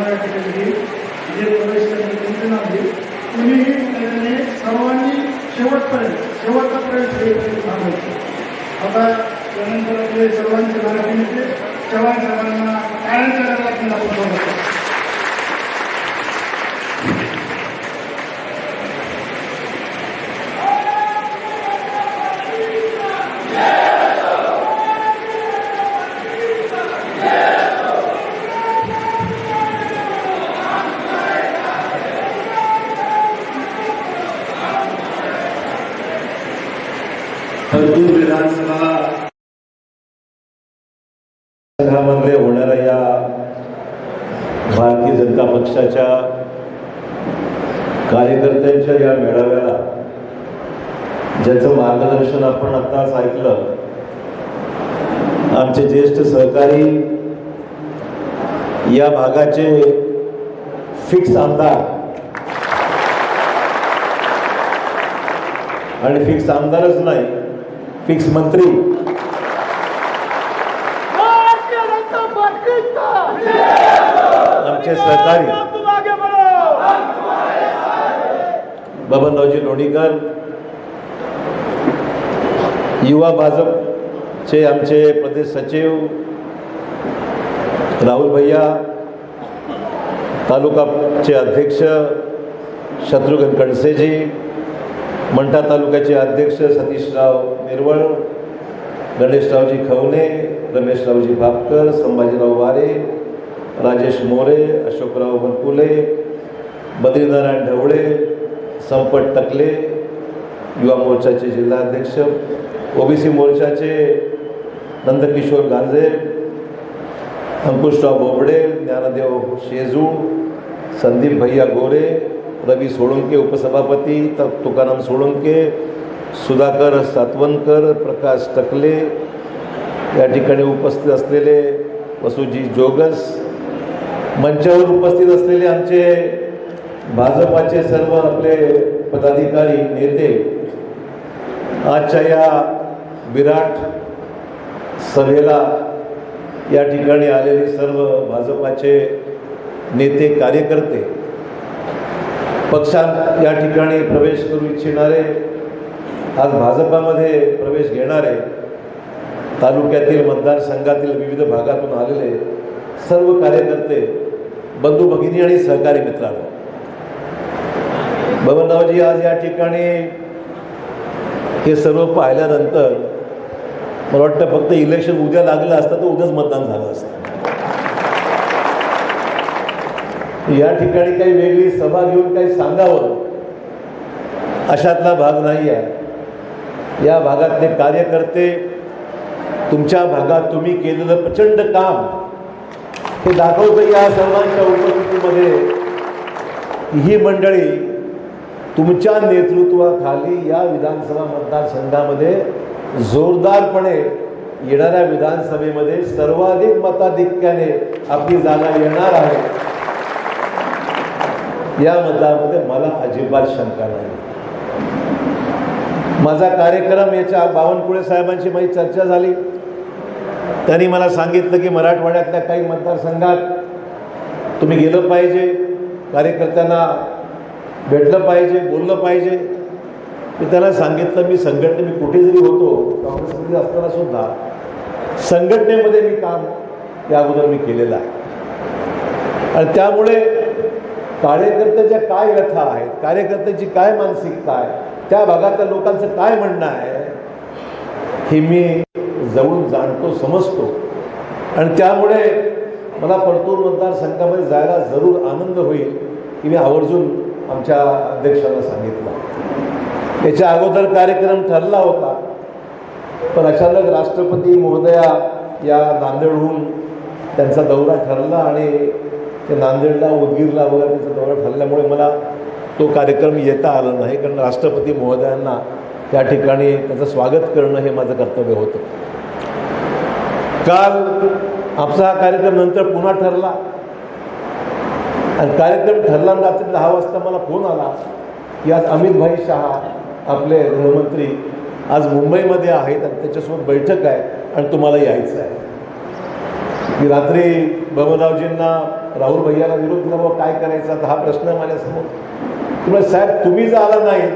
या ठिकाणी जे प्रवेश करण्याची नाही नाव सर्वांनी शेवटपर्यंत शेवटचा प्रवेश घेईपर्यंत आता त्यानंतर आपले सर्वांचे मराठी नेते चव्हाण साहेबांना कायम करायला आपण दाखवतो करतो. परतूर विधानसभा संघामध्ये होणाऱ्या या भारतीय जनता पक्षाच्या कार्यकर्त्यांच्या या मेळाव्याला ज्याचं मार्गदर्शन आपण आत्ताच ऐकलं आमचे ज्येष्ठ सहकारी या भागाचे फिक्स आमदार. आणि फिक्स आमदारच नाही फिक्स मंत्री. आमचे सहकारी. बबनरावजी लोणीकर युवा भाजपचे आमचे प्रदेश सचिव राहुल भैया तालुकाचे अध्यक्ष शत्रुघ्न कणसेजी मंठा तालुक्याचे अध्यक्ष सतीशराव निर्वळ गणेशरावजी खवणे रमेशरावजी भापकर संभाजीराव वारे राजेश मोरे अशोकराव बनकुले बद्रीनारायण ढवळे संपत टकले युवा मोर्चाचे जिल्हाध्यक्ष ओबीसी मोर्चाचे नंदकिशोर गांजे अंकुशराव बोबडे ज्ञानदेव शेजू संदीप भैया गोरे रवी सोळंके उपसभापती तुकाराम सोळंके सुधाकर सातवनकर प्रकाश टकले या ठिकाणी उपस्थित असलेले वसुजी जोगस मंचावर उपस्थित असलेले आमचे भाजपाचे सर्व आपले पदाधिकारी नेते आजच्या या विराट सभेला या ठिकाणी आलेले सर्व भाजपाचे नेते कार्यकर्ते पक्षात या ठिकाणी प्रवेश करू इच्छिणारे आज भाजपामध्ये प्रवेश घेणारे तालुक्यातील मतदारसंघातील विविध भागातून आलेले सर्व कार्यकर्ते बंधू भगिनी आणि सहकारी मित्रांनो. बबनरावजी आज या ठिकाणी हे सर्व पाहिल्यानंतर मला वाटतं फक्त इलेक्शन उद्या लागलं असतं तर उद्याच मतदान झालं असतं. या ठिकाणी काही वेगळी सभा घेऊन काही सांगावं? अशातला भाग नाही आहे या भागातले कार्यकर्ते तुमच्या भागात तुम्ही केलेलं प्रचंड काम हे दाखवतं या सर्वांच्या उपस्थितीमध्ये. ही मंडळी तुमच्या नेतृत्वाखाली या विधानसभा मतदारसंघामध्ये जोरदारपणे येणाऱ्या विधानसभेमध्ये सर्वाधिक मताधिक्याने आपली जागा येणार आहे. या मतामध्ये मला अजिबात शंका नाही. माझा कार्यक्रम याच्या बावनकुळे साहेबांची माझी चर्चा झाली. त्यांनी मला सांगितलं की मराठवाड्यातल्या काही मतदारसंघात तुम्ही गेलं पाहिजे कार्यकर्त्यांना भेटलं पाहिजे बोललं पाहिजे. मी त्याला सांगितलं मी संघटने मी कुठे जरी होतो काँग्रेसमध्ये असताना सुद्धा संघटनेमध्ये मी काम या अगोदर मी केलेलं आहे. आणि त्यामुळे कार्यकर्त्याच्या काय व्यथा आहेत कार्यकर्त्याची काय मानसिकता आहे त्या भागातल्या लोकांचं काय म्हणणं आहे हे मी जवळून जाणतो समजतो. आणि त्यामुळे मला परतूर मतदारसंघामध्ये जायला जरूर आनंद होईल की मी आवर्जून आमच्या अध्यक्षांना सांगितलं. याच्या अगोदर कार्यक्रम ठरला होता. पण अचानक राष्ट्रपती महोदया या नांदेडहून त्यांचा दौरा ठरला आणि ते नांदेडला उदगीरला वगैरे त्यांचा दौरा ठरल्यामुळे मला तो कार्यक्रम येता आला नाही. कारण राष्ट्रपती महोदयांना त्या ठिकाणी त्याचं स्वागत करणं हे माझं कर्तव्य होतं. काल आमचा हा कार्यक्रम नंतर पुन्हा ठरला. आणि कार्यक्रम ठरला रात्री दहा वाजता मला फोन आला की आज अमित भाई शहा आपले गृहमंत्री आज मुंबईमध्ये आहेत आणि त्याच्यासोबत बैठक आहे आणि तुम्हाला यायचं आहे. मी रात्री बबनरावजींना राहुल भैयाला विरोध दिला बाबा काय करायचा? तर हा प्रश्न आहे माझ्यासमोर. तुम्ही साहेब तुम्ही जर आला नाही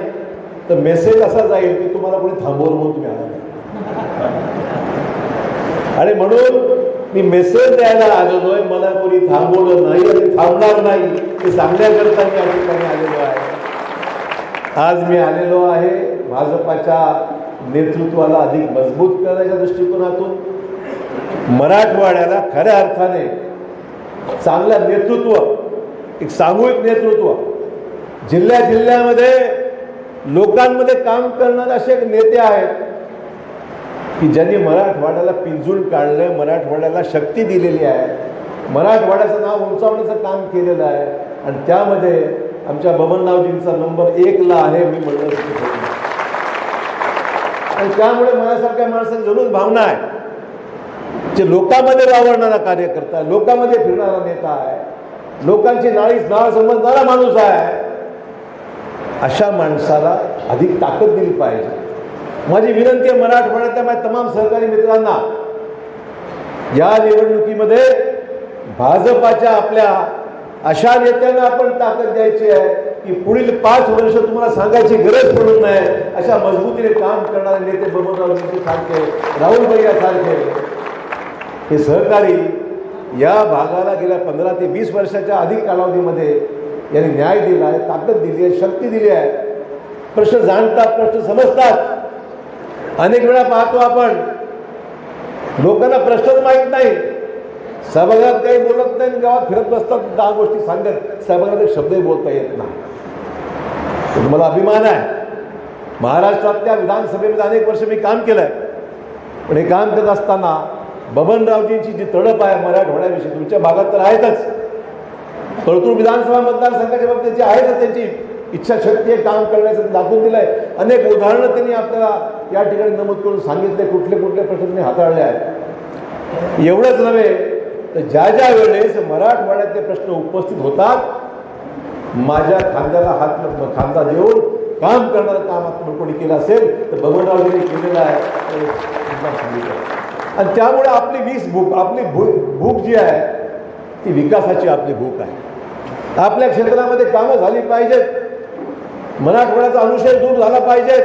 तर मेसेज असा जाईल की तुम्हाला कोणी थांबवलं म्हणून तुम्ही आला नाही. आणि म्हणून मी मेसेज द्यायला आलेलो आहे मला कोणी थांबवलं नाही आणि थांबणार नाही. हे सांगण्याकरता मी या ठिकाणी आलेलो आहे. आज मी आलेलो आहे भाजपाच्या नेतृत्वाला अधिक मजबूत करण्याच्या दृष्टिकोनातून. मराठवाड्याला खऱ्या अर्थाने चांगलं नेतृत्व एक सामूहिक नेतृत्व. जिल्ह्या जिल्ह्यामध्ये लोकांमध्ये काम करणारे असे एक नेते आहेत की ज्यांनी मराठवाड्याला पिंजून काढलं मराठवाड्याला शक्ती दिलेली आहे. मराठवाड्याचं नाव उंचावण्याचं काम केलेलं आहे. आणि त्यामध्ये आमच्या बबनरावजींचा नंबर एकला आहे मी म्हणलं आणि त्यामुळे माझ्यासारख्या माणसाची जरूर भावना आहे. जे लोकांमध्ये वावरणारा कार्यकर्ता आहे, लोकांमध्ये फिरणारा नेता आहे लोकांची नाळी नाळ समजणारा माणूस आहे अशा माणसाला अधिक ताकद दिली पाहिजे. माझी विनंती आहे मराठवाड्यातल्या माझ्या तमाम सहकारी मित्रांना या निवडणुकीमध्ये भाजपाच्या आपल्या अशा नेत्यांना आपण ताकद द्यायची आहे की पुढील पाच वर्ष तुम्हाला सांगायची गरज पडू नये. अशा मजबूतीने काम करणारे नेते बबनरावजी सारखे राहुल भैया सारखे. हे सहकारी या भागाला गेल्या पंधरा ते वीस वर्षाच्या अधिक कालावधीमध्ये यांनी न्याय दिला आहे ताकद दिली आहे शक्ती दिली आहे. प्रश्न जाणतात प्रश्न समजतात. अनेक वेळा पाहतो आपण लोकांना प्रश्नच माहीत नाही. सभागृहात काही बोलत नाही आणि गावात फिरत बसतात दहा गोष्टी सांगत. सभागृहात एक शब्दही बोलता येत नाही. मला अभिमान आहे. महाराष्ट्रातल्या विधानसभेमध्ये अनेक वर्ष मी काम केलं आहे पण हे काम करत असताना बबनरावजींची जी तडप आहे मराठवाड्याविषयी तुमच्या भागात तर आहेतच. परंतु विधानसभा मतदारसंघाच्या बाबतीत जी आहेतच त्यांची इच्छाशक्ती काम करण्याचं दाखवून दिलं आहे अनेक उदाहरणं त्यांनी आपल्याला या ठिकाणी नमूद करून सांगितले कुठले कुठले प्रश्न त्यांनी हाताळले आहेत. एवढंच नव्हे तर ज्या ज्या वेळेस मराठवाड्यातले प्रश्न उपस्थित होतात माझ्या खांद्याला हात खांदा देऊन काम करणारं काम आपण कोणी केलं असेल तर भगवंतरावजीने केलेलं आहे सांगितलं. आणि त्यामुळे आपली वीस भूक आपली भू भूक जी आहे ती विकासाची आपली भूक आहे. आपल्या क्षेत्रामध्ये कामं झाली पाहिजेत. मराठवाड्याचा अनुशय दूर झाला पाहिजे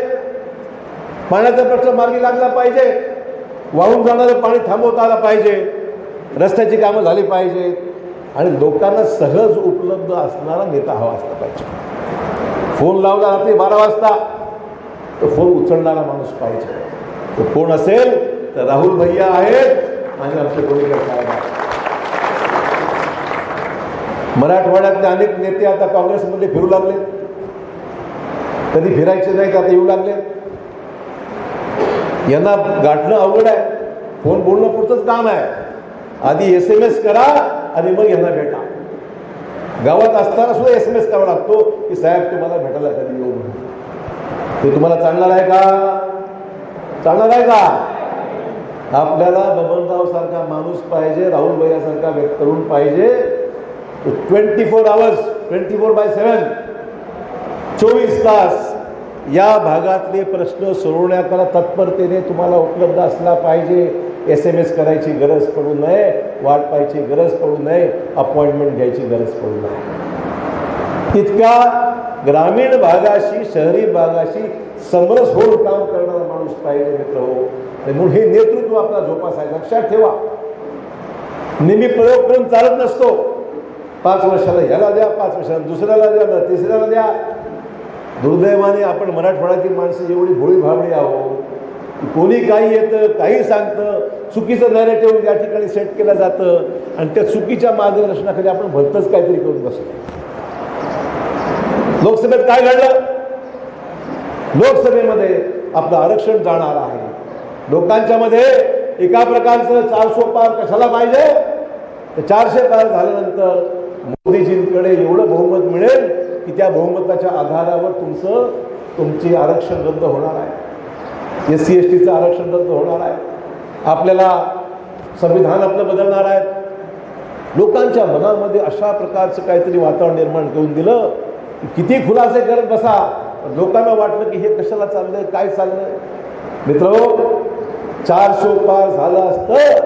पाण्याचा प्रश्न मार्गी लागला पाहिजे. वाहून जाणारं पाणी थांबवता आलं पाहिजे. रस्त्याची कामं झाली पाहिजेत. आणि लोकांना सहज उपलब्ध असणारा नेता हवा असला पाहिजे. फोन लावला रात्री बारा वाजता तर फोन उचलणारा माणूस पाहिजे. तो कोण असेल तर राहुल भैया आहेत. आणि आमचे कोणीकडे साहेब आहेत मराठवाड्यातले अनेक नेते आता काँग्रेसमध्ये फिरू लागले. कधी फिरायचे नाही का आता येऊ लागले. यांना गाठणं अवघड आहे. फोन बोलणं पुढचंच काम आहे. आधी एस एम एस करा आणि मग यांना भेटा. गावात असताना सुद्धा एस एम एस करावा लागतो की साहेब तुम्हाला भेटायला कधी येऊ म्हणून ते तुम्हाला चालणार आहे का? चालणार आहे का? आपल्याला बबनराव सारखा माणूस पाहिजे राहुल भैयासारखा तरुण पाहिजे. Twenty four hours twenty four by seven चोवीस तास या भागातले प्रश्न सोडवण्याकरता तत्परतेने तुम्हाला उपलब्ध असला पाहिजे. एस एम एस करायची गरज पडू नये वाट पाहायची गरज पडू नये अपॉइंटमेंट घ्यायची गरज पडू नये. इतका ग्रामीण भागाशी शहरी भागाशी समरस होऊन काम करणारा माणूस पाहिजे मित्र हो. म्हणून हे नेतृत्व आपला जोपासायचं. लक्षात ठेवा. नेहमी प्रयोग करून चालत नसतो. पाच वर्षाला ह्याला द्या पाच वर्षाला दुसऱ्याला द्या ना तिसऱ्याला द्या. दुर्दैवाने आपण मराठवाड्यातील माणसं एवढी भोळी भाबळी आहोत. कोणी काही येतं काही सांगतं चुकीचं नॅरेटिव्ह या ठिकाणी सेट केलं जातं आणि त्या चुकीच्या मार्गदर्शनाखाली आपण भलतंच काहीतरी करून बसतो. लोकसभेत काय घडलं? लोकसभेमध्ये आपलं आरक्षण जाणार आहे. लोकांच्या मध्ये एका प्रकारचं चारशे पार कशाला पाहिजे? तर चारशे पार झाल्यानंतर मोदीजींकडे एवढं बहुमत मिळेल की त्या बहुमताच्या आधारावर तुमचं तुमची आरक्षण रद्द होणार आहे. एस सी एस टीचं आरक्षण रद्द होणार आहे. आपल्याला संविधान आपलं बदलणार आहेत. लोकांच्या मनामध्ये अशा प्रकारचं काहीतरी वातावरण निर्माण करून दिलं की किती खुलासे करत बसा. लोकांना वाटलं की हे कशाला चाललंय काय चाललंय? मित्र चारशे पार झालं असतं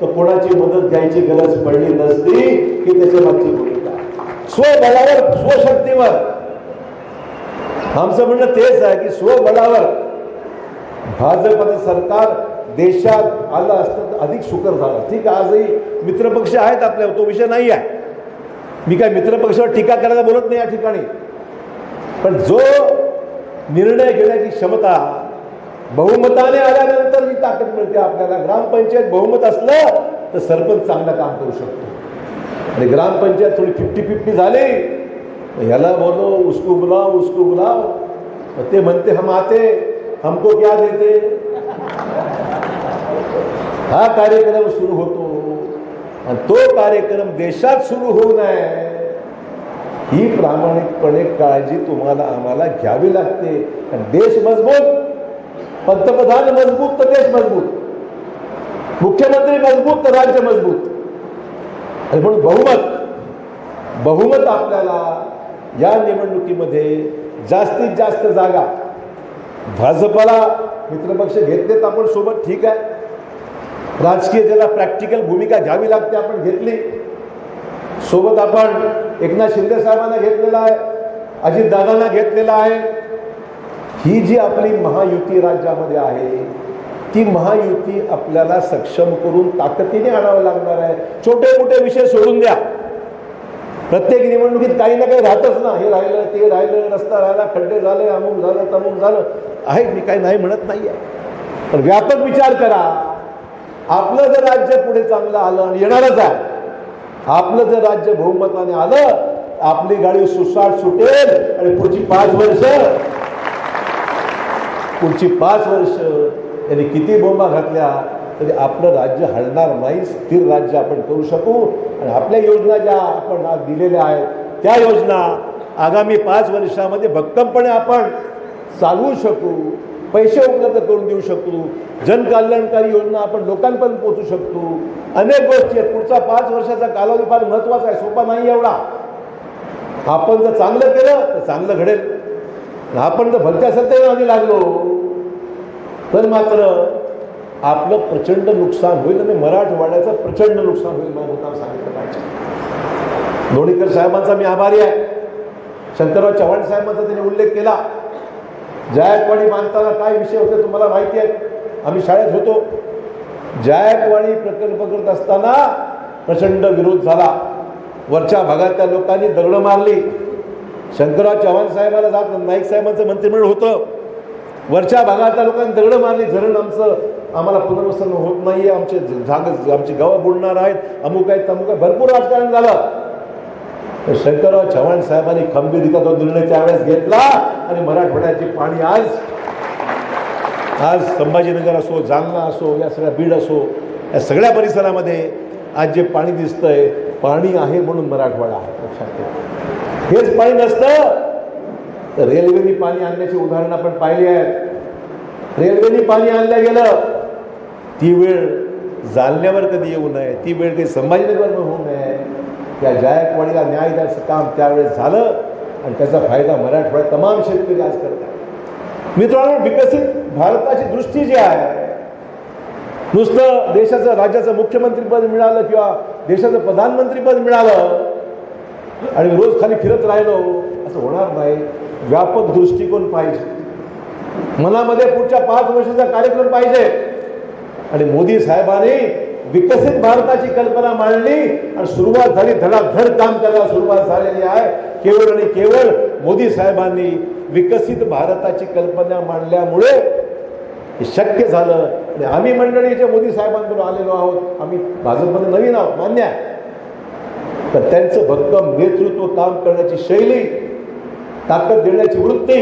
तर कोणाची मदत घ्यायची गरज पडली नसती की त्याच्या मागची भूमिका. स्वबळावर स्वशक्तीवर. आमचं म्हणणं तेच आहे की स्वबळावर भाजपचं सरकार देशात आलं असतं तर अधिक सुकर झालं. ठीक आजही मित्रपक्ष आहेत आपल्यावर तो विषय नाही आहे. मी काय मित्रपक्षावर टीका करायला बोलत नाही या ठिकाणी. पण जो निर्णय घेण्याची क्षमता बहुमताने आल्यानंतर जी ताकद मिळते आपल्याला. ग्रामपंचायत बहुमत असलं तर सरपंच चांगलं काम करू शकतो. आणि ग्रामपंचायत थोडी फिफ्टी फिफ्टी झाली ह्याला बोलो उसको बुलाव उसको बुलाव मग ते म्हणते हम आते हमको क्या देते? हा कार्यक्रम सुरू होतो. आणि तो कार्यक्रम देशात सुरू होऊ नये. ही प्रामाणिकपणे काळजी तुम्हाला आम्हाला घ्यावी लागते. देश मजबूत. पंतप्रधान मजबूत तर देश मजबूत. मुख्यमंत्री मजबूत तर राज्य मजबूत. आणि म्हणून बहुमत बहुमत आपल्याला या निवडणुकीमध्ये जास्तीत जास्त जागा. भाजपला मित्रपक्ष घेतलेत आपण सोबत ठीक आहे. राजकीय ज्याला प्रॅक्टिकल भूमिका घ्यावी लागते आपण घेतली. सोबत आपण एकनाथ शिंदे साहेबांना घेतलेला आहे अजितदादांना घेतलेला आहे. ही जी आपली महायुती राज्यामध्ये आहे ती महायुती आपल्याला सक्षम करून ताकदीने आणावं लागणार आहे. छोटे मोठे विषय सोडून द्या. प्रत्येक निवडणुकीत काही ना काही राहतच ना. हे राहिलं ते राहिलं रस्ता राहिला खड्डे झाले अमुक झालं तमुक झालं. आहे मी काही नाही म्हणत नाही आहे पण व्यापक विचार करा. आपलं जर राज्य पुढे चांगलं आलं आणि येणारच आहे आपलं जर राज्य बहुमताने आलं आपली गाडी सुसाट सुटेल आणि पुढची पाच वर्ष पुढची पाच वर्ष यांनी किती बोंबा घातल्या तरी आपलं राज्य हलणार नाही स्थिर राज्य आपण करू शकू. आणि आपल्या योजना ज्या आपण आज दिलेल्या आहेत त्या योजना आगामी पाच वर्षामध्ये भक्कमपणे आपण चालवू शकू. पैसे उपलब्ध करून देऊ शकतो. जनकल्याणकारी योजना आपण लोकांपर्यंत पोहोचू शकतो. अनेक गोष्टी आहेत. पुढचा पाच वर्षाचा कालावधी फार महत्त्वाचा आहे. सोपा नाही एवढा. आपण जर चांगलं केलं तर चांगलं घडेल. आपण जर भलत्या सत्तेने लागलो तर मात्र आपलं प्रचंड नुकसान होईल आणि मराठवाड्याचं प्रचंड नुकसान होईल मला होता सांगितलं पाहिजे. लोणीकर साहेबांचा मी आभारी आहे. शंकरराव चव्हाण साहेबांचा त्यांनी उल्लेख केला. जायकवाडी बांधताना काय विषय होते तुम्हाला माहिती आहे? आम्ही शाळेत होतो. जायकवाडी प्रकल्प करत असताना प्रचंड विरोध झाला. वरच्या भागातल्या लोकांनी दगडं मारली. शंकरराव चव्हाण साहेबाला जात नाईक साहेबांचं मंत्रिमंडळ होतं. वरच्या भागातल्या लोकांनी दगडं मारली. धरण आमचं आम्हाला पुनर्वसन होत नाही आमचे झाग आमची गावं बुडणार आहेत. अमुक आहेत तमुक आहे भरपूर राजकारण झालं. शंकरराव चव्हाण साहेबांनी खंबीर तो निर्णय त्यावेळेस घेतला आणि मराठवाड्याची पाणी आज आज संभाजीनगर असो जालना असो या सगळ्या बीड असो या सगळ्या परिसरामध्ये आज जे पाणी दिसतंय पाणी आहे म्हणून मराठवाडा आहे. लक्षात हेच पाणी नसतं. तर रेल्वेने पाणी आणण्याची उदाहरणं आपण पाहिली आहेत. रेल्वेने पाणी आणलं गेलं. ती वेळ जालन्यावर कधी येऊ नये ती वेळ काही संभाजीनगरवर होऊ नये. त्या जायकवाडीला न्याय द्यायचं काम त्यावेळेस झालं आणि त्याचा फायदा मराठवाड्यात तमाम शेतकरी आज करतात. मित्रांनो विकसित भारताची दृष्टी जी आहे नुसतं देशाचं राज्याचं मुख्यमंत्रीपद मिळालं किंवा देशाचं प्रधानमंत्रीपद मिळालं आणि रोज खाली फिरत राहिलो असं होणार नाही. व्यापक दृष्टिकोन पाहिजे. मनामध्ये पुढच्या पाच वर्षाचा कार्यक्रम पाहिजे. आणि मोदी साहेबांनी विकसित भारताची कल्पना मांडली आणि सुरुवात झाली धडाधड काम करायला सुरुवात झालेली आहे. केवळ आणि केवळ मोदी साहेबांनी विकसित भारताची कल्पना मांडल्यामुळे हे शक्य झालं. आणि आम्ही मंडळी जे मोदी साहेबांकडून आलेलो आहोत आम्ही भाजपमध्ये नवीन आहोत मान्य आहे. तर त्यांचं भक्कम नेतृत्व काम करण्याची शैली ताकद देण्याची वृत्ती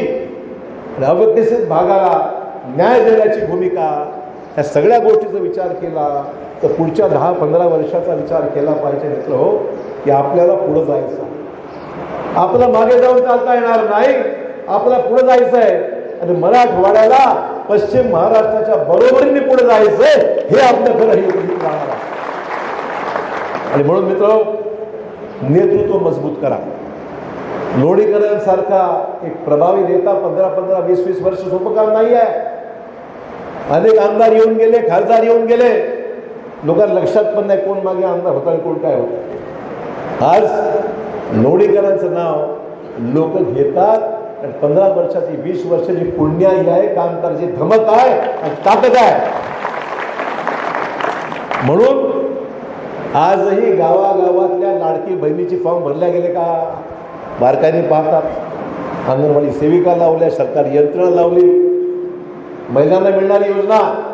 आणि अविकसित भागाला न्याय देण्याची भूमिका या सगळ्या गोष्टीचा विचार केला. तर पुढच्या दहा पंधरा वर्षाचा विचार केला पाहिजे. मित्र हो की आपल्याला पुढं जायचं आहे. आपलं मागे जाऊन चालता येणार नाही. आपल्याला पुढं जायचं आहे. आणि मराठवाड्याला पश्चिम महाराष्ट्राच्या बरोबरीने पुढे जायचंय हे आपलं खरं हे आणि म्हणून मित्र नेतृत्व मजबूत करा. लोणीकरांसारखा एक प्रभावी नेता पंधरा पंधरा वीस वीस वर्ष सोपं काम नाही आहे. अनेक आमदार येऊन गेले खासदार येऊन गेले. लोकांना लक्षात पण नाही कोण मागे आमदार होता आणि कोण काय होतं. आज लोणीकरांचं नाव लोक घेतात आणि पंधरा वर्षाची वीस वर्षाची पुण्याई आहे काम करायची धमक आहे आणि ताकद आहे. म्हणून आजही गावागावातल्या लाडकी बहिणीची फॉर्म भरल्या गेले का? बारकाईने पाहतात. अंगणवाडी सेविका लावल्या सरकार यंत्रणा लावली. महिलांना मिळणारी योजना.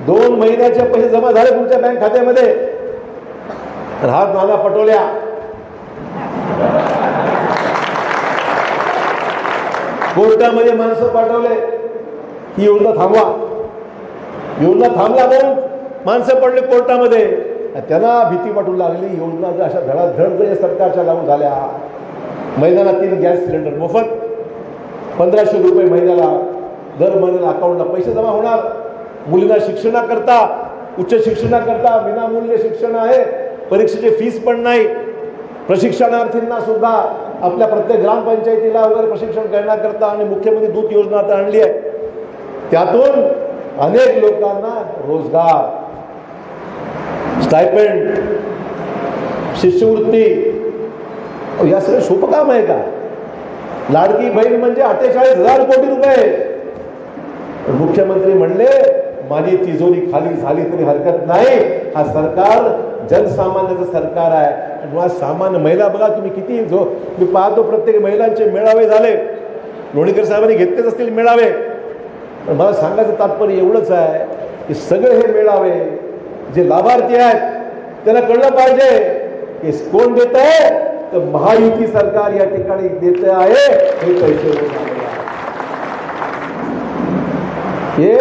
दोन महिन्याचे पैसे जमा झाले तुमच्या बँक खात्यामध्ये. तर हा नाना पटोल्या. कोर्टामध्ये माणसं पाठवले. ही योजना थांबवा. योजना थांबला म्हणून माणसं पडले कोर्टामध्ये. त्यांना भीती वाटू लागली योजना जर अशा धडाधड जर या सरकारच्या लागू झाल्या. महिन्याला तीन गॅस सिलेंडर मोफत. पंधराशे रुपये महिन्याला दर महिन्याला अकाउंटला पैसे जमा होणार. मुलींना शिक्षणाकरता उच्च शिक्षणाकरता विनामूल्य शिक्षण आहे परीक्षेची फीस पण नाही. प्रशिक्षणार्थींना सुद्धा आपल्या प्रत्येक ग्रामपंचायतीला वगैरे प्रशिक्षण करण्याकरता आणि मुख्यमंत्री दूत योजना आता आणली आहे. त्यातून अनेक लोकांना रोजगार. स्टायपेंड शिष्यवृत्ती या सगळं सोपं काम आहे का? लाडकी बहीण म्हणजे अठ्ठेचाळीस हजार कोटी रुपये. मुख्यमंत्री म्हणले माझी तिजोरी खाली झाली तरी हरकत नाही. हा सरकार जनसामान्याचं सरकार आहे. आणि मुळात सामान्य महिला बघा तुम्ही किती जो मी पाहतो प्रत्येक महिलांचे मेळावे झाले. लोणीकर साहेबांनी घेतलेच असतील मेळावे. पण मला सांगायचं तात्पर्य एवढंच आहे की सगळे हे मेळावे जे लाभार्थी आहेत त्यांना कळलं पाहिजे की कोण देत आहे? तर महायुती सरकार या ठिकाणी देत आहे हे पैसे आहे. हे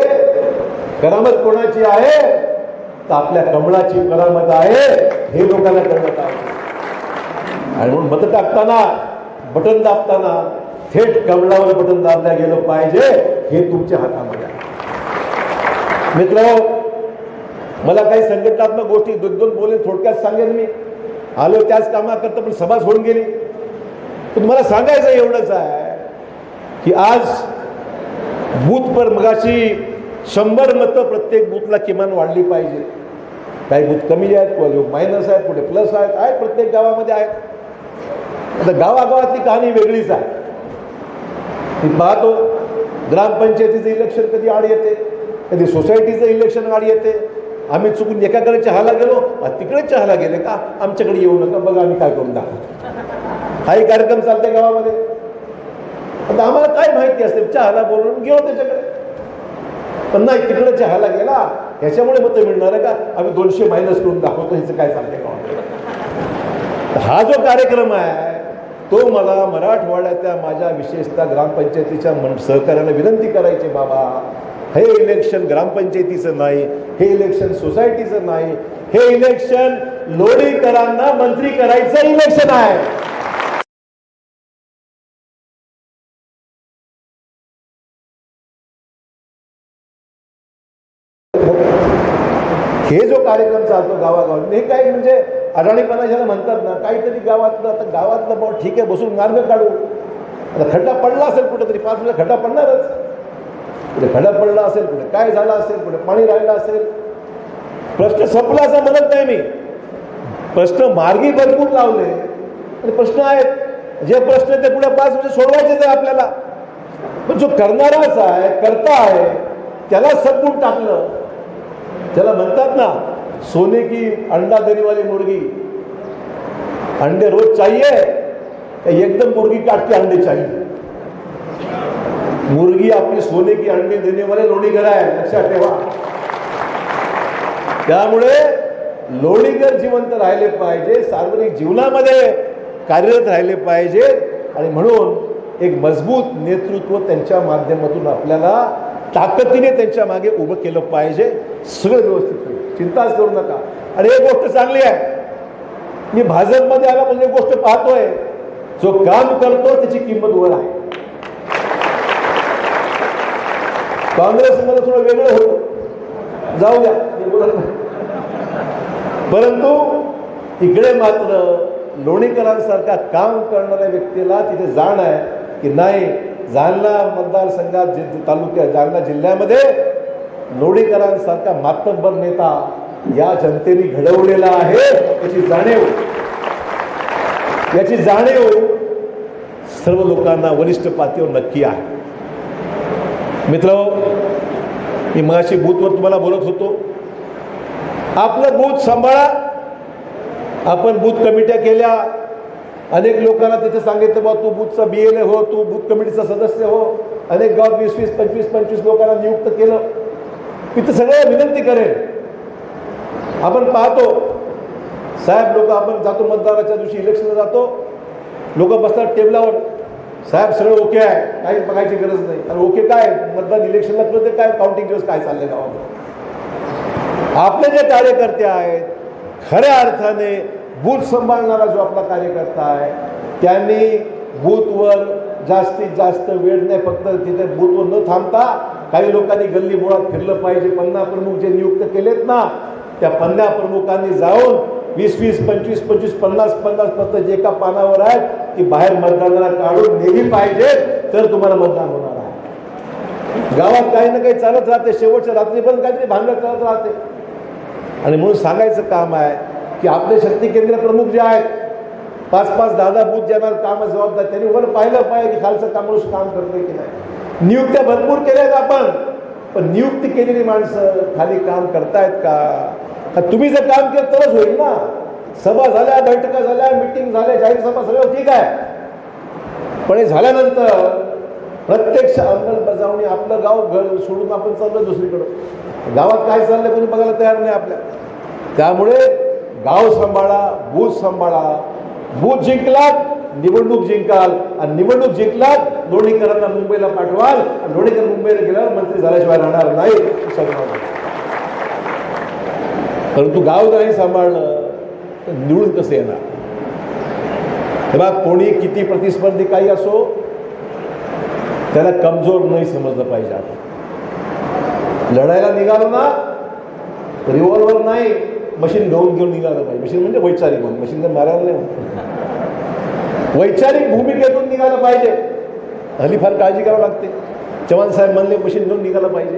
करामत कोणाची आहे? तर आपल्या कमळाची करामत आहे. हे लोकांना कळत आहे. आणि म्हणून मत टाकताना बटन दाबताना थेट कमळावर बटन दाबल्या गेलं पाहिजे हे तुमच्या हातामध्ये आहे. मित्र मला काही संघटनात्मक गोष्टी दोन दोन बोले थोडक्यात सांगेन मी. आलो त्याच कामाकरता पण सभा होऊन गेली. पण मला सांगायचं एवढंच आहे की आज बूथ पर मगाशी शंभर मतं प्रत्येक बूथला किमान वाढली पाहिजे. काही बूथ कमी आहेत कुठे मायनस आहेत कुठे प्लस आहेत आहेत प्रत्येक गावामध्ये आहेत. आता गावागावातली कहाणी वेगळीच आहे. मी पाहतो ग्रामपंचायतीचं इलेक्शन कधी आड येते कधी सोसायटीचं इलेक्शन आड येते. आम्ही चुकून एकाकडे चहाला गेलो तिकडे चहाला गेले का? आमच्याकडे येऊ नका बघा आम्ही काय करून दाखवतो. काही कार्यक्रम चालते गावामध्ये. आता आम्हाला काय माहिती असते चहाला बोलून गेलो त्याच्याकडे. पण नाही तिकडे चहाला गेला ह्याच्यामुळे मतं मिळणार आहे का आम्ही दोनशे मायनस करून दाखवतो ह्याचं काय सांगते गावामध्ये हा जो कार्यक्रम आहे तो मला मराठवाड्यातल्या माझ्या विशेषतः ग्रामपंचायतीच्या मन सहकार्याला विनंती करायची बाबा. हे इलेक्शन ग्रामपंचायतीचं नाही हे इलेक्शन सोसायटीचं नाही हे इलेक्शन लोणीकरांना मंत्री करायचं इलेक्शन आहे. गावागावात. हे काय म्हणजे अडाणीपणा ज्याला म्हणतात ना काहीतरी गावातलं आता गावातलं भाऊ ठीक आहे बसून मार्ग काढू. आता खड्डा पडला असेल कुठेतरी पाच मिनिट खड्डा पडणारच. कुठे खड्डा पडला असेल कुठे काय झालं असेल कुठे पाणी राहिलं असेल. प्रश्न संपला असं म्हणत नाही मी. प्रश्न मार्गी भरपूर लावले. आणि प्रश्न आहेत. जे प्रश्न ते पुढे पाच वर्ष सोडवायचेच आहे आपल्याला. पण जो करणाराच आहे करता आहे त्याला सपून टाकलं. त्याला म्हणतात ना सोने की अंडा देने वाली मुर्गी। अंडे रोज चाहिए या एकदम मुर्गी काट के अंडे चाहिए? मुर्गी आपली सोने की अंडे देने वाले लोणीगर आहे लक्षात ठेवा त्यामुळे लोणीगर जिवंत राहिले पाहिजे सार्वजनिक जीवनामध्ये कार्यरत राहिले पाहिजे आणि म्हणून एक मजबूत नेतृत्व त्यांच्या माध्यमातून आपल्याला ताकदीने त्यांच्या मागे उभं केलं पाहिजे सगळं व्यवस्थित होईल. चिंताच करू नका. आणि एक गोष्ट चांगली आहे. मी भाजपमध्ये आल्यापासून एक गोष्ट पाहतोय. जो काम करतो त्याची किंमत वर आहे. काँग्रेसमध्ये थोडं वेगळं होतं. जाऊ द्या मी बोलत नाही. परंतु इकडे मात्र लोणीकरांसारखा काम करणाऱ्या व्यक्तीला तिथे जाण आहे की नाही जालना मतदारसंघात जि तालुक्यात जालना जिल्ह्यामध्ये लोणीकरांसारखा मातब्बर नेता या जनतेने घडवलेला आहे याची जाणीव. याची जाणीव सर्व लोकांना वरिष्ठ पातळीवर नक्की आहे. मित्र मी मगाशी बूथवर तुम्हाला बोलत होतो आपलं बूथ सांभाळा. आपण बूथ कमिट्या केल्या. अनेक लोकांना तिथे सांगितलं बा तू बूथचा बी एल ए हो तू बूथ कमिटीचा सदस्य हो. अनेक गावात वीस वीस पंचवीस पंचवीस लोकांना नियुक्त केलं. मी तर सगळ्या विनंती करेन. आपण पाहतो साहेब लोक आपण जातो मतदानाच्या दिवशी इलेक्शनला जातो. लोक बसतात टेबलावर. साहेब सगळं ओके आहे काही बघायची गरज नाही. आणि ओके काय? मतदान इलेक्शनला ते काय? काउंटिंग दिवस काय चाललंय गावामध्ये? आपले जे कार्यकर्ते आहेत खऱ्या अर्थाने बूथ सांभाळणारा जो आपला कार्यकर्ता आहे त्यांनी बूथवर जास्तीत जास्त वेळ नाही फक्त तिथे बूथवर न थांबता काही लोकांनी गल्ली मुळात फिरलं पाहिजे. पन्ना प्रमुख जे नियुक्त केलेत ना त्या पन्ना प्रमुखांनी जाऊन वीस वीस पंचवीस पंचवीस पन्नास पन्नास पत्र जे एका पानावर आहेत ती बाहेर मतदानाला काढून नेली पाहिजे तर तुम्हाला मतदान होणार आहे. गावात काही ना काही चालत राहते. शेवटच्या रात्रीपर्यंत काहीतरी भांडण चालत राहते. आणि म्हणून सांगायचं काम आहे की आपले शक्ती केंद्र प्रमुख जे आहेत पाच पाच दहा दहा बूथ ज्यांना काम जबाबदार. त्यांनी वर पाहिलं पाहिजे की खालचं काम काम करतोय की नाही. नियुक्त्या भरपूर केल्यात आपण पण नियुक्ती केलेली माणसं खाली काम करतायत का? का तुम्ही जर काम केलं तरच होईल ना. सभा झाल्या बैठका झाल्या मिटिंग झाल्या जाहीर सभा सगळं ठीक आहे. पण हे झाल्यानंतर प्रत्यक्ष अंमलबजावणी आपलं गाव घर सोडून आपण चाललो दुसरीकडं. गावात काय चाललंय कोणी बघायला तयार नाही आपल्या. त्यामुळे गाव सांभाळा बूथ सांभाळा. बूथ जिंकलात निवडणूक जिंकाल. आणि निवडणूक जिंकलात लोणीकरांना मुंबईला पाठवाल. आणि लोणीकर मुंबईला गेल्यावर मंत्री झाल्याशिवाय राहणार नाही सगळं परंतु गाव जर नाही सांभाळलं तर निवडून कसं येणार? तेव्हा कोणी किती प्रतिस्पर्धी काही असो त्याला कमजोर नाही समजलं पाहिजे. आपण लढायला निघालो ना रिव्हॉल्वर नाही. मशीन घेऊन घेऊन निघालं पाहिजे. मशीन म्हणजे वैचारिक म्हणून. मशीन तर मारायला नाही वैचारिक भूमिकेतून निघालं पाहिजे. हल्ली फार काळजी करावी लागते. चव्हाण साहेब म्हणले मशीन घेऊन निघालं पाहिजे.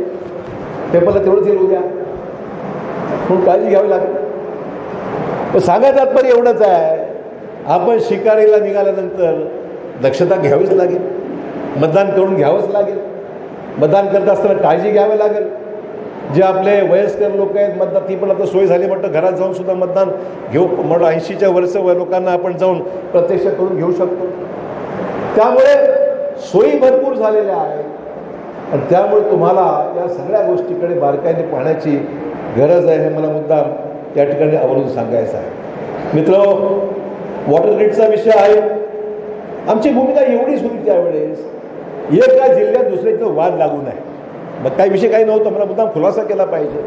पेपरला तेवढंच येईल उद्या म्हणून काळजी घ्यावी लागते पण सांगायचं तात्पर्य एवढंच आहे. आपण शिकारीला निघाल्यानंतर दक्षता घ्यावीच लागेल. मतदान करून घ्यावंच लागेल. मतदान करत असताना काळजी घ्यावी लागेल. जे आपले वयस्कर लोक आहेत मतदान ती पण आता सोय झाली म्हटलं घरात जाऊन सुद्धा मतदान घेऊ. म्हणून ऐंशीच्या वर्ष लोकांना आपण जाऊन प्रत्यक्ष करून घेऊ शकतो. त्यामुळे सोयी भरपूर झालेल्या आहेत. आणि त्यामुळे तुम्हाला या सगळ्या गोष्टीकडे बारकाईने पाहण्याची गरज आहे हे मला मुद्दाम या ठिकाणी आवर्जून सांगायचं आहे. मित्र वॉटर ग्रीडचा विषय आहे. आमची भूमिका एवढीच होती त्यावेळेस. एका जिल्ह्यात दुसऱ्याचं वाद लागू नये. मग काही विषय काही नव्हतं मला मुद्दाम खुलासा केला पाहिजे.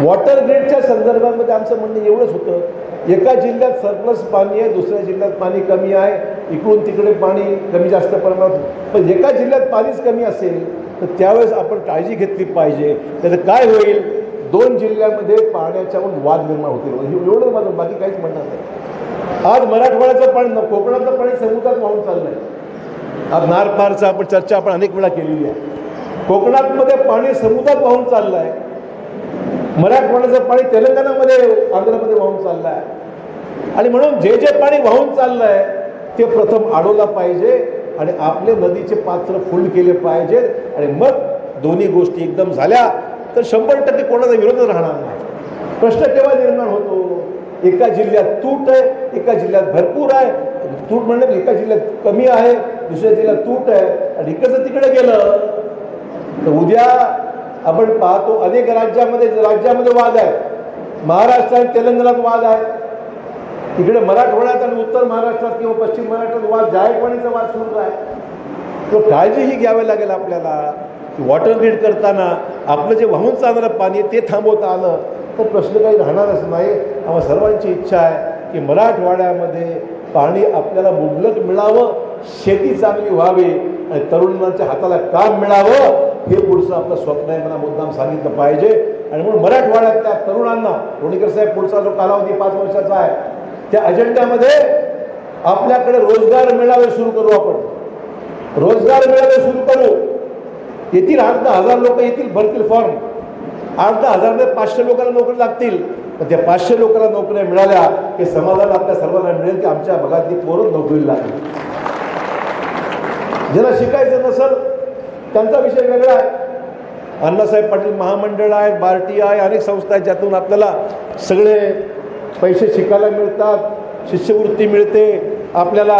वॉटर ग्रेडच्या संदर्भामध्ये आमचं म्हणणं एवढंच होतं एका जिल्ह्यात सरप्लस पाणी आहे दुसऱ्या जिल्ह्यात पाणी कमी आहे इकडून तिकडे पाणी कमी जास्त प्रमाणात पण एका जिल्ह्यात पाणीच कमी असेल तर त्यावेळेस आपण काळजी घेतली पाहिजे. त्याचं काय होईल? दोन जिल्ह्यामध्ये पाण्याच्याहून वाद निर्माण होतील. एवढं माझं बाकी काहीच म्हणणार नाही. आज मराठवाड्याचं पाणी न- कोकणातलं पाणी समुद्रात वाहून चाललंय. आज नारपारचा आपण चर्चा आपण अनेक वेळा केलेली आहे. कोकणातमध्ये पाणी समुद्रात वाहून चाललं आहे मराठवाड्याचं पाणी तेलंगणामध्ये आंध्रमध्ये वाहून चाललं आहे आणि म्हणून जे जे पाणी वाहून चाललं आहे ते प्रथम अडवलं पाहिजे आणि आपले नदीचे पात्र फुल केले पाहिजेत आणि मग दोन्ही गोष्टी एकदम झाल्या तर शंभर टक्के कोणाचा विरोध राहणार नाही. प्रश्न केव्हा निर्माण होतो? एका जिल्ह्यात तूट आहे एका जिल्ह्यात भरपूर आहे. तूट म्हणजे एका जिल्ह्यात कमी आहे दुसऱ्या जिल्ह्यात तूट आहे. आणि इकडचं तिकडे गेलं तर उद्या आपण पाहतो अनेक राज्यामध्ये राज्यामध्ये वाद आहे. महाराष्ट्र आणि तेलंगणात वाद आहे. इकडे मराठवाड्यात आणि उत्तर महाराष्ट्रात किंवा पश्चिम महाराष्ट्रात वाद जायकवाणीचा वाद सुरू आहे. तो काळजीही घ्यावी लागेल आपल्याला. की वॉटर ग्रीड करताना आपलं जे वाहून चालणारं पाणी आहे ते थांबवता आलं तर प्रश्न काही राहणारच नाही. आम्हा सर्वांची इच्छा आहे की मराठवाड्यामध्ये पाणी आपल्याला मुबलक मिळावं शेती चांगली व्हावी आणि तरुणांच्या हाताला काम मिळावं. हे पुढचं आपलं स्वप्न आहे मला मुद्दाम सांगितलं पाहिजे. आणि म्हणून मराठवाड्यातल्या तरुणांना लोणीकर साहेब पुढचा जो कालावधी पाच वर्षाचा आहे त्या अजेंड्यामध्ये आपल्याकडे रोजगार मेळावे सुरू करू आपण. रोजगार मेळावे सुरू करू. येथील आठ दहा हजार लोक येथील भरतील फॉर्म आठ दहा हजारमध्ये पाचशे लोकांना नोकरी लागतील. पण त्या पाचशे लोकांना नोकऱ्या मिळाल्या की समाजाला आपल्या सर्वांना मिळेल की आमच्या भागातली पोरं नोकरी लागली. ज्याला शिकायचं नसेल त्यांचा विषय वेगळा आहे. अण्णासाहेब पाटील महामंडळ आहे बार्टी आहे अनेक संस्था आहेत ज्यातून आपल्याला सगळे पैसे शिकायला मिळतात शिष्यवृत्ती मिळते आपल्याला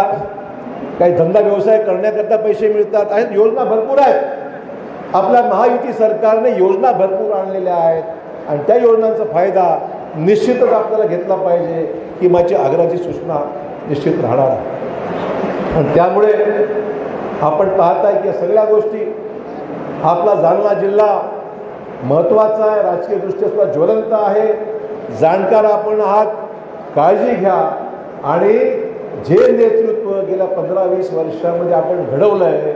काही धंदा व्यवसाय करण्याकरता पैसे मिळतात आहेत योजना भरपूर आहेत. आपल्या महायुती सरकारने योजना भरपूर आणलेल्या आहेत आणि त्या योजनांचा फायदा निश्चितच आपल्याला घेतला पाहिजे की माझी आग्रहाची सूचना निश्चित राहणार आहे. आणि त्यामुळे आपण पाहताय की या सगळ्या गोष्टी आपला जालना जिल्हा महत्त्वाचा आहे राजकीय दृष्ट्या सुद्धा ज्वलंत आहे. जाणकार आपण आहात काळजी घ्या. आणि जे नेतृत्व गेल्या पंधरा वीस वर्षामध्ये आपण घडवलं आहे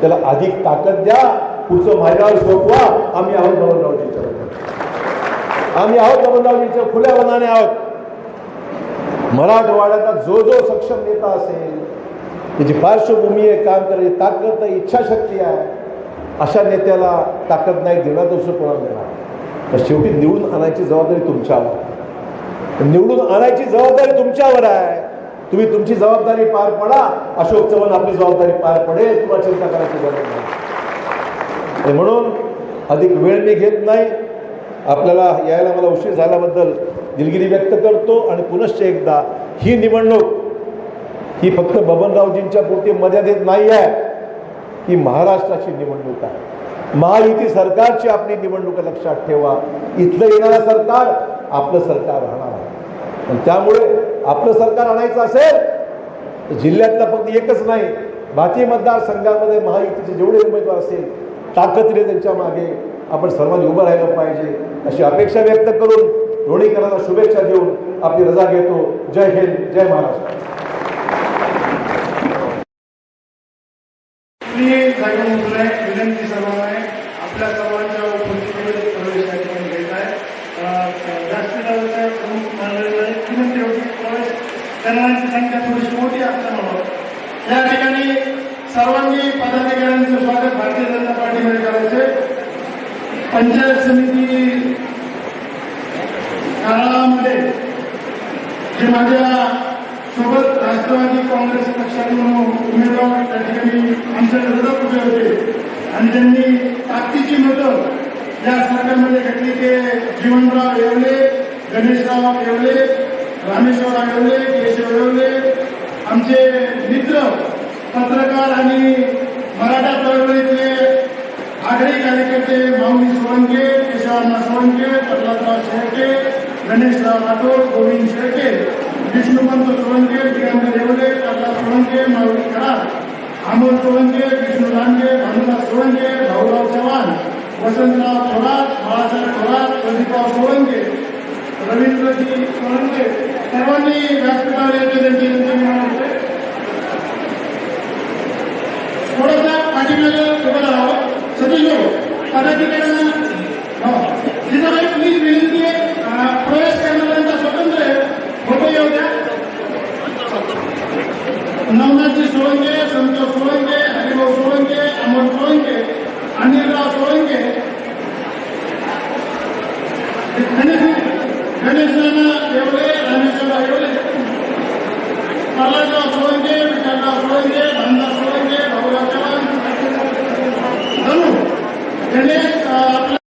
त्याला अधिक ताकद द्या. पुढचं माझ्यावर सोपवा. आम्ही आहोत बबनरावजीच्या आम्ही आहोत बबनरावजीच्या खुल्या मनाने आहोत. मराठवाड्याचा जो जो सक्षम नेता असेल त्याची पार्श्वभूमी आहे काम करायची ताकद आहे इच्छाशक्ती आहे. अशा नेत्याला ताकद नाही देणार दुसरं कोणाला देणार तर शेवटी निवडून आणायची जबाबदारी तुमच्यावर निवडून आणायची जबाबदारी तुमच्यावर आहे. तुम्ही तुमची जबाबदारी पार पडा. अशोक चव्हाण आपली जबाबदारी पार पडेल. तुम्हाला चिंता करायची गरज नाही. आणि म्हणून अधिक वेळ मी घेत नाही. आपल्याला यायला मला उशीर झाल्याबद्दल दिलगिरी व्यक्त करतो आणि पुनश्च एकदा ही निवडणूक ही फक्त बबनरावजींच्या पुरती मर्यादित नाही आहे. ही महाराष्ट्राची निवडणूक आहे. महायुती सरकारची आपली निवडणूक लक्षात ठेवा. इथलं येणारं सरकार आपलं सरकार राहणार आहे. पण त्यामुळे आपलं सरकार आणायचं असेल तर जिल्ह्यातला फक्त एकच नाही बाकी मतदारसंघामध्ये महायुतीचे जेवढे उमेदवार असेल ताकदीने त्यांच्या मागे आपण सर्वांनी उभं राहिलं पाहिजे. अशी अपेक्षा व्यक्त करून लोणीकरांना शुभेच्छा देऊन आपली रजा घेतो. जय हिंद जय महाराष्ट्र. आपली जागा मुलं विनंती सर्वांना आहे. आपल्या सर्वांच्या उपस्थितीमध्ये प्रवेश या ठिकाणी घेत आहे. अं, व्यासपीठावरच्या प्रमुख मंडळीला एक विनंती होती प्रवेश करणाऱ्यांची संख्या थोडीशी मोठी असल्यामुळं या ठिकाणी सर्वांनी पदाधिकाऱ्यांचं स्वागत भारतीय जनता पार्टीमध्ये करायचे पंचायत समिती काळामध्ये जे माझ्या राष्ट्रवादी काँग्रेस पक्षातून उमेदवार त्या ठिकाणी आमच्या विरोधात उभे होते. आणि त्यांनी ताकदीची मतं या सरकारमध्ये घेतली ते जीवनराव येवले गणेशराव येवले रामेश्वरराव येवले केशव येवले. आमचे मित्र पत्रकार आणि मराठा चळवळीतले आघाडी कार्यकर्ते माऊली सोळंके केशवांना सोळंके प्रल्हादराव शेळके गणेशराव राठोड गोविंद शेळके. विष्णुपंत सोळंके दिगंबर येवले प्रल्हाद सोळंके माऊली कराड अमोल सोळंके विष्णू लांडे भानुदास सोळंके भाऊराव चव्हाण वसंतराव थोरात बाळासाहेब थोरात प्रदीपराव सोळंके रवींद्रजी सोळंके सर्वांनी व्यासपीठावर येते त्यांची विनंती मिळवते थोडंसं पाठीमागे उभं राहावं. सतीश भाऊ पदाधिकाऱ्यांना हो जिजाबाई प्लीज विनंती आहे अं, प्रवेश करणाऱ्यांचा स्वतंत्र आहे फोटो येऊ द्या नवनाथजी सोळंके संतोष सोळंके हरिभाऊ सोळंके अमोल सोळंके अनिलराव सोळंके गणेश गणेशनाना येवले रामेश्वरराव येवले. प्रल्हादराव सोळंके विठ्ठलराव सोळंके भानदास सोळंके भाऊराव चव्हाण. गणेश